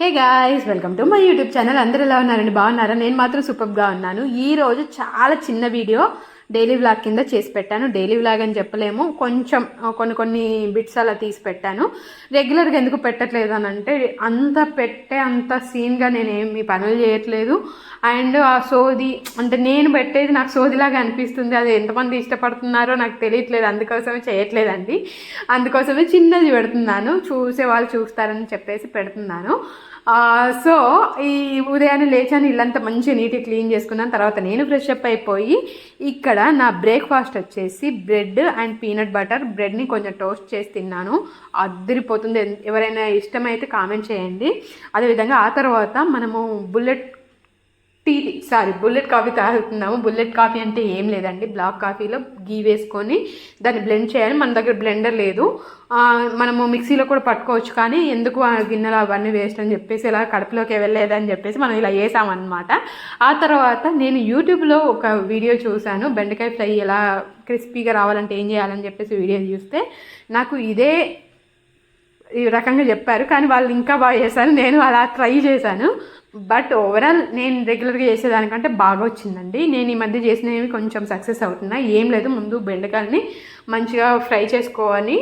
Hey guys welcome to my YouTube channel అందరూ ఎలా ఉన్నారండి? బాగున్నారా? నేను మాత్రం సూపర్గా ఉన్నాను. ఈ రోజు చాలా చిన్న వీడియో డైలీ వ్లాగ్ కింద చేసి పెట్టాను. డైలీ వ్లాగ్ అని చెప్పలేము. కొంచెం కొన్ని కొన్ని బిట్స్ అలా తీసి పెట్టాను. రెగ్యులర్గా ఎందుకు పెట్టట్లేదు అని అంటే అంత పెట్టే అంత సీన్గా నేను ఏమి పనులు చేయట్లేదు. అండ్ ఆ సోది అంటే నేను పెట్టేది నాకు సోదిలాగా అనిపిస్తుంది. అది ఎంతమంది ఇష్టపడుతున్నారో నాకు తెలియట్లేదు. అందుకోసమే చేయట్లేదండి. అందుకోసమే చిన్నది పెడుతున్నాను. చూసే వాళ్ళు చూస్తారని చెప్పేసి పెడుతున్నాను. సో ఈ ఉదయాన్నే లేచాను. ఇల్లంతా మంచిగా నీట్గా క్లీన్ చేసుకున్నాను. తర్వాత నేను ఫ్రెష్ అప్ అయిపోయి ఇక్కడ నా బ్రేక్ఫాస్ట్ వచ్చేసి బ్రెడ్ అండ్ పీనట్ బటర్. బ్రెడ్ని కొంచెం టోస్ట్ చేసి తిన్నాను. అద్దరిపోతుంది ఎవరైనా ఇష్టమైతే కామెంట్ చేయండి. అదేవిధంగా ఆ తర్వాత మనము bullet tea sorry bullet coffee తాగుతున్నాము. Bullet coffee అంటే ఏం లేదండి. బ్లాక్ కాఫీలో గీ వేసుకొని దాన్ని బ్లెండ్ చేయాలి. మన దగ్గర బ్లెండర్ లేదు. మనము మిక్సీలో కూడా పట్టుకోవచ్చు కానీ ఎందుకు ఆ గిన్నెలు అవన్నీ వేస్ట్ అని చెప్పేసి ఇలా కడుపులోకి వెళ్ళలేదని చెప్పేసి మనం ఇలా వేసామన్నమాట. ఆ తర్వాత నేను యూట్యూబ్లో ఒక వీడియో చూశాను. బెండకాయ ఫ్రై ఎలా క్రిస్పీగా రావాలంటే ఏం చేయాలని చెప్పేసి వీడియో చూస్తే నాకు ఇదే ఈ రకంగా చెప్పారు. కానీ వాళ్ళు ఇంకా బాగా చేశారు. నేను అలా ట్రై చేశాను. బట్ ఓవరాల్ నేను రెగ్యులర్గా చేసేదానికంటే బాగా వచ్చిందండి. నేను ఈ మధ్య చేసినవి కొంచెం సక్సెస్ అవుతున్నాయి. ఏం లేదు. ముందు బెండకాయలని మంచిగా ఫ్రై చేసుకోవాలి.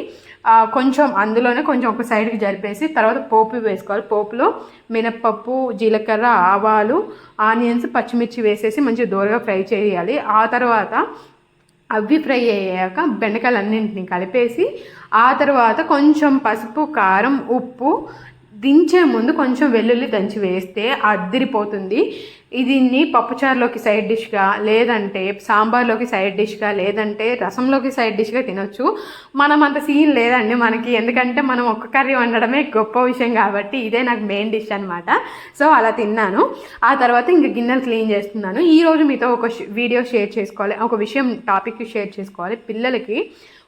కొంచెం అందులోనే కొంచెం ఒక సైడ్కి జరిపేసి తర్వాత పోపు వేసుకోవాలి. పోపులో మినప్పప్పు జీలకర్ర ఆవాలు ఆనియన్స్ పచ్చిమిర్చి వేసేసి మంచిగా దూరగా ఫ్రై చేయాలి. ఆ తర్వాత అవి ఫ్రై అయ్యాక బెండకాయలు అన్నింటినీ కలిపేసి ఆ తర్వాత కొంచెం పసుపు కారం ఉప్పు దించే ముందు కొంచెం వెల్లుల్లి దంచి వేస్తే అద్దిరిపోతుంది. దీన్ని పప్పుచారులోకి సైడ్ డిష్గా లేదంటే సాంబార్లోకి సైడ్ డిష్గా లేదంటే రసంలోకి సైడ్ డిష్గా తినొచ్చు. మనం అంత సీన్ లేదండి మనకి. ఎందుకంటే మనం ఒక్క కర్రీ వండడమే గొప్ప విషయం కాబట్టి ఇదే నాకు మెయిన్ డిష్ అనమాట సో అలా తిన్నాను. ఆ తర్వాత ఇంక గిన్నెలు క్లీన్ చేస్తున్నాను. ఈరోజు మీతో ఒక వీడియో షేర్ చేసుకోవాలి. ఒక విషయం టాపిక్ షేర్ చేసుకోవాలి. పిల్లలకి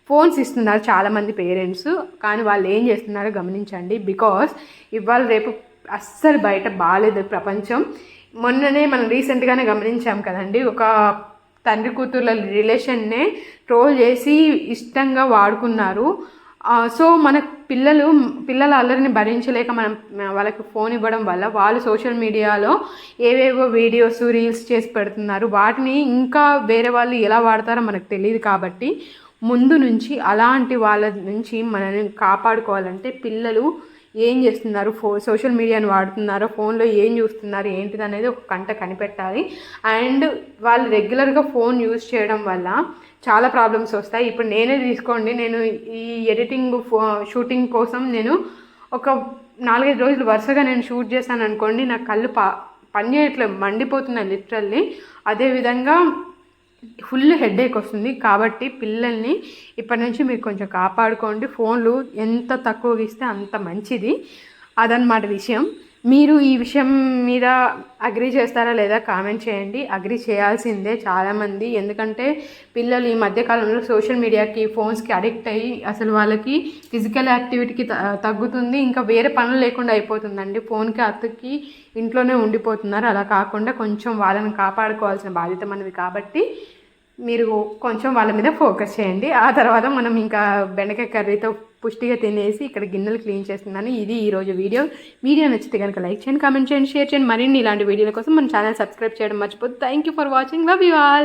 ఫోన్స్ ఇస్తున్నారు చాలామంది పేరెంట్స్ కానీ వాళ్ళు ఏం చేస్తున్నారో గమనించండి. బికాస్ ఇవాళ రేపు అస్సలు బయట బాగాలేదు ప్రపంచం. మొన్ననే మనం రీసెంట్గానే గమనించాం కదండి ఒక తండ్రి కూతుర్ల రిలేషన్నే ట్రోల్ చేసి ఇష్టంగా వాడుకున్నారు. సో మన పిల్లలు పిల్లల అల్లరిని భరించలేక మనం వాళ్ళకి ఫోన్ ఇవ్వడం వల్ల వాళ్ళు సోషల్ మీడియాలో ఏవేవో వీడియోస్ రీల్స్ చేసి పెడుతున్నారు. వాటిని ఇంకా వేరే వాళ్ళు ఎలా వాడతారో మనకు తెలియదు కాబట్టి ముందు నుంచి అలాంటి వాళ్ళ నుంచి మనల్ని కాపాడుకోవాలంటే పిల్లలు ఏం చేస్తున్నారు? ఫో సోషల్ మీడియాను వాడుతున్నారో? ఫోన్లో ఏం చూస్తున్నారు? ఏంటిది అనేది ఒక కంట కనిపెట్టాలి. అండ్ వాళ్ళు రెగ్యులర్గా ఫోన్ యూజ్ చేయడం వల్ల చాలా ప్రాబ్లమ్స్ వస్తాయి. ఇప్పుడు నేనే తీసుకోండి నేను ఈ ఎడిటింగ్ ఫో షూటింగ్ కోసం నేను ఒక నాలుగైదు రోజులు వరుసగా నేను షూట్ చేశాను అనుకోండి నా కళ్ళు పా పని చేయట్లేదు మండిపోతున్నాయి లిటరల్లీ. అదేవిధంగా ఫుల్ హెడేక్ వస్తుంది. కాబట్టి పిల్లల్ని ఇప్పటి నుంచి మీరు కొంచెం కాపాడుకోండి. ఫోన్లు ఎంత తక్కువగా ఇస్తే అంత మంచిది. అదనమాట విషయం. మీరు ఈ విషయం మీద అగ్రి చేస్తారా లేదా కామెంట్ చేయండి. అగ్రి చేయాల్సిందే చాలామంది. ఎందుకంటే పిల్లలు ఈ మధ్యకాలంలో సోషల్ మీడియాకి ఫోన్స్కి అడిక్ట్ అయ్యి అసలు వాళ్ళకి ఫిజికల్ యాక్టివిటీకి త- తగ్గుతుంది. ఇంకా వేరే పనులు లేకుండా అయిపోతుందండి. ఫోన్కి అతుక్కి ఇంట్లోనే ఉండిపోతున్నారు. అలా కాకుండా కొంచెం వాళ్ళని కాపాడుకోవాల్సిన బాధ్యత మనది కాబట్టి మీరు కొంచెం వాళ్ళ మీద ఫోకస్ చేయండి. ఆ తర్వాత మనం ఇంకా బెండకాయ కర్రీతో పుష్టిగా తినేసి ఇక్కడ గిన్నెలు క్లీన్ చేస్తున్నాను. ఇది ఈరోజు వీడియో. వీడియో నచ్చితే కనుక లైక్ చేయండి కామెంట్ చేయండి షేర్ చేయండి. మరిన్ని ఇలాంటి వీడియోల కోసం మన ఛానల్ సబ్స్క్రైబ్ చేయడం మర్చిపోద్దు thank you for watching love you all